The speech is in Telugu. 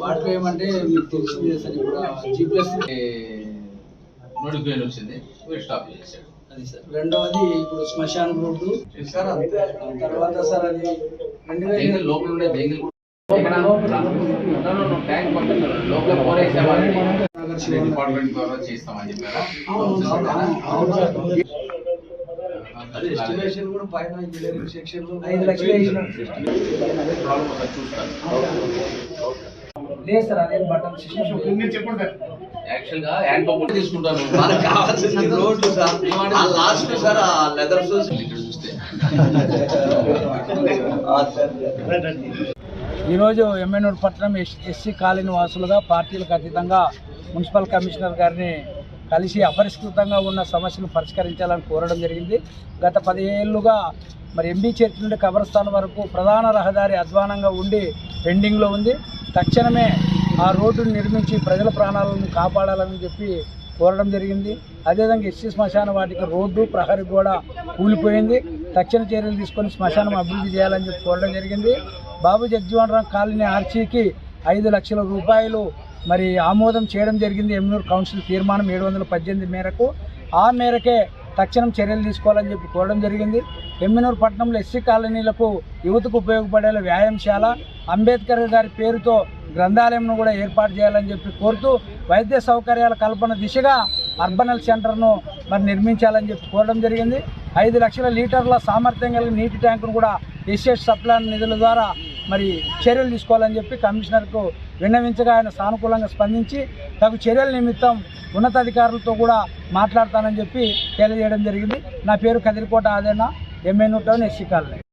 వాటర్ ఏమంటే మీకు తెలిసింది సరే కూడా జీ ప్లస్ నోటిఫికేషన్ వచ్చింది స్టాప్ చేశాడు అది సార్ రెండవది ఇప్పుడు శ్మశాన్ రోడ్డు సార్ తర్వాత సార్ అది రెండు వేల లోపల ఉండే బెంగళూరు నగర్ డిపార్ట్మెంట్ ద్వారా చేస్తామని చెప్పారా ఎస్టిమేషన్ కూడా పైన ఇంజనీరింగ్ సెక్షన్ ఐదు లక్షలు వేసినాం. ప్రాబ్లం ఒకసారి చూస్తాను లేదు సార్ అదే బటన్ సిస్టమ్ యాక్చువల్గా హ్యాండ్ పంప్ తీసుకుంటాను. మనకు కావాల్సింది రోడ్డు సార్ ఆ లాస్ట్ సార్ ఆ లెదర్ షూస్ ఇక్కడ చూస్తే. ఈరోజు ఎమ్మెనూరు పట్టణం ఎస్ ఎస్సీ కాలనీ వాసులుగా పార్టీలకు అతీతంగా మున్సిపల్ కమిషనర్ గారిని కలిసి అపరిష్కృతంగా ఉన్న సమస్యను పరిష్కరించాలని కోరడం జరిగింది. గత పదిహేళ్ళుగా మరి ఎంబీ చర్చ్ నుండి కబరస్థాన్ వరకు ప్రధాన రహదారి అధ్వానంగా ఉండి పెండింగ్లో ఉంది. తక్షణమే ఆ రోడ్డును నిర్మించి ప్రజల ప్రాణాలను కాపాడాలని చెప్పి కోరడం జరిగింది. అదేవిధంగా ఎస్సీ శ్మశాన వాటికి రోడ్డు ప్రహరీ గోడ కూలిపోయింది. తక్షణ చర్యలు తీసుకొని శ్మశానం అభివృద్ధి చేయాలని చెప్పి కోరడం జరిగింది. బాబు జగ్జీవన్ రామ్ కాలనీ ఆర్చీకి ఐదు లక్షల రూపాయలు మరి ఆమోదం చేయడం జరిగింది ఎమ్నూరు కౌన్సిల్ తీర్మానం ఏడు వందల పద్దెనిమిది మేరకు. ఆ మేరకే తక్షణం చర్యలు తీసుకోవాలని చెప్పి కోరడం జరిగింది. ఎమ్మెనూరు పట్టణంలో ఎస్సీ కాలనీలకు యువతకు ఉపయోగపడేలా వ్యాయామశాల అంబేద్కర్ గారి పేరుతో గ్రంథాలయంను కూడా ఏర్పాటు చేయాలని చెప్పి కోరుతూ వైద్య సౌకర్యాల కల్పన దిశగా అర్బనల్ సెంటర్ను మరి నిర్మించాలని చెప్పి కోరడం జరిగింది. ఐదు లక్షల లీటర్ల సామర్థ్యం కలిగిన నీటి ట్యాంకును కూడా ఎస్ఎస్ సప్లాన్ నిధుల ద్వారా మరి చర్యలు తీసుకోవాలని చెప్పి కమిషనర్కు విన్నవించగా ఆయన సానుకూలంగా స్పందించి తగు చర్యల నిమిత్తం ఉన్నతాధికారులతో కూడా మాట్లాడతానని చెప్పి తెలియజేయడం జరిగింది. నా పేరు కదిరికోట ఆదేనా ఎంఎన్యూ టౌన్ ఎస్సీ కాలనీ.